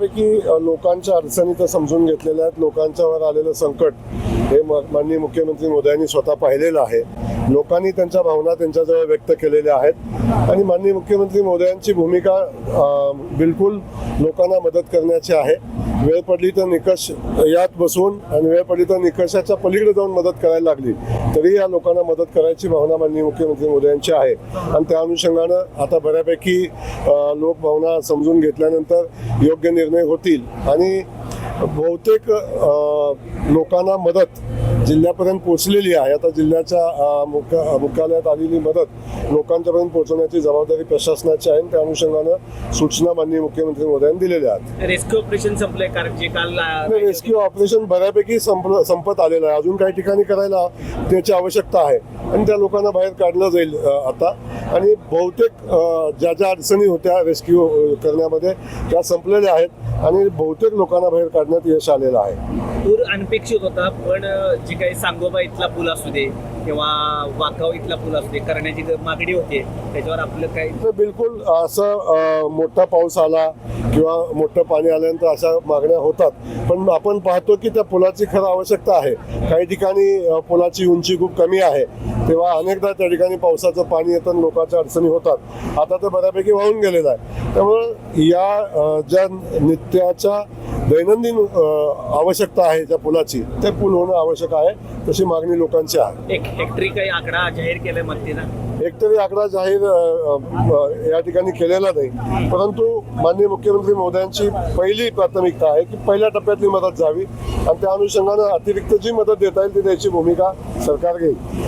बऱ्यापैकी लोकांच्या अडचणी तर समजून घेतलेल्या आहेत. लोकांच्यावर आलेलं संकट हे म- माननीय मुख्यमंत्री मोदयांनी स्वतः पाहिलेलं आहे. लोकांनी त्यांच्या भावना त्यांच्याजवळ व्यक्त केलेल्या आहेत. आणि माननीय मुख्यमंत्री मोदयांची भूमिका बिलकुल लोकांना मदत करण्याची आहे. वेळ पडली तर निकष यात बसून आणि वेळ पडली तर निकषाच्या पलीकडे जाऊन मदत करायला लागली. तरी या लोकांना मदत करायची भावना माननीय मुख्यमंत्री मोदयांची आहे. आणि त्या अनुषंगानं आता बऱ्यापैकी लोकभावना लोक भावना समजून घेतल्यानंतर योग्य निर्णय होतील. आणि बहुतेक लोकांना मदत जिल्ह्यापर्यंत पोहोचलेली आहे. आता जिल्ह्याच्या मुख्य मुख्यालयात आलेली मदत लोकांच्यापर्यंत पोहोचवण्याची जबाबदारी प्रशासनाची आहे त्या अनुषंगानं सूचना माननीय मुख्यमंत्री मोदयांनी दिलेल्या आहेत. रेस्क्यू ऑपरेशन संपलंय कारण जे काल रेस्क्यू ऑपरेशन बऱ्यापैकी संपलं संपत आलेलं आहे. अजून काही ठिकाणी करायला त्याची आवश्यकता आहे. आणि त्या लोकांना बाहेर काढलं जाईल आता. आणि बहुतेक ज्या ज्या अडचणी होत्या रेस्क्यू करण्यामध्ये त्या संपलेल्या आहेत. आणि बहुतेक लोकांना बाहेर काढण्यात यश आलेलं आहे. पूर अनपेक्षित होता पण जे काही सांगोबा इथला पूल असू दे किंवा वाकाव इथला पूल असू दे करण्याची जी मागणी होते त्याच्यावर आपलं काही तर बिलकुल असं मोठा पाऊस आला किंवा मोठं पाणी आल्यानंतर अशा मागण्या होतात. पण आपण पाहतो की त्या पुलाची खरं आवश्यकता आहे. काही ठिकाणी पुलाची उंची खूप कमी आहे. तेव्हा अनेकदा त्या ठिकाणी पावसाचं पाणी येतं लोकांच्या अडचणी होतात. आता तर बऱ्यापैकी वाहून गेलेलं आहे. त्यामुळं या ज्या नित्याच्या दैनंदिन आवश्यकता आहे त्या पुलाची. ते पूल होणं आवश्यक आहे तशी मागणी लोकांची आहे. एक हेक्टरी काही आकडा जाहीर केलाय एकतरी आकडा जाहीर या ठिकाणी केलेला नाही. परंतु माननीय मुख्यमंत्री मोदयांची पहिली प्राथमिकता आहे की पहिल्या टप्प्यातली मदत जावी आणि त्या अनुषंगानं अतिरिक्त जी मदत देता येईल ती द्यायची भूमिका सरकार घेईल.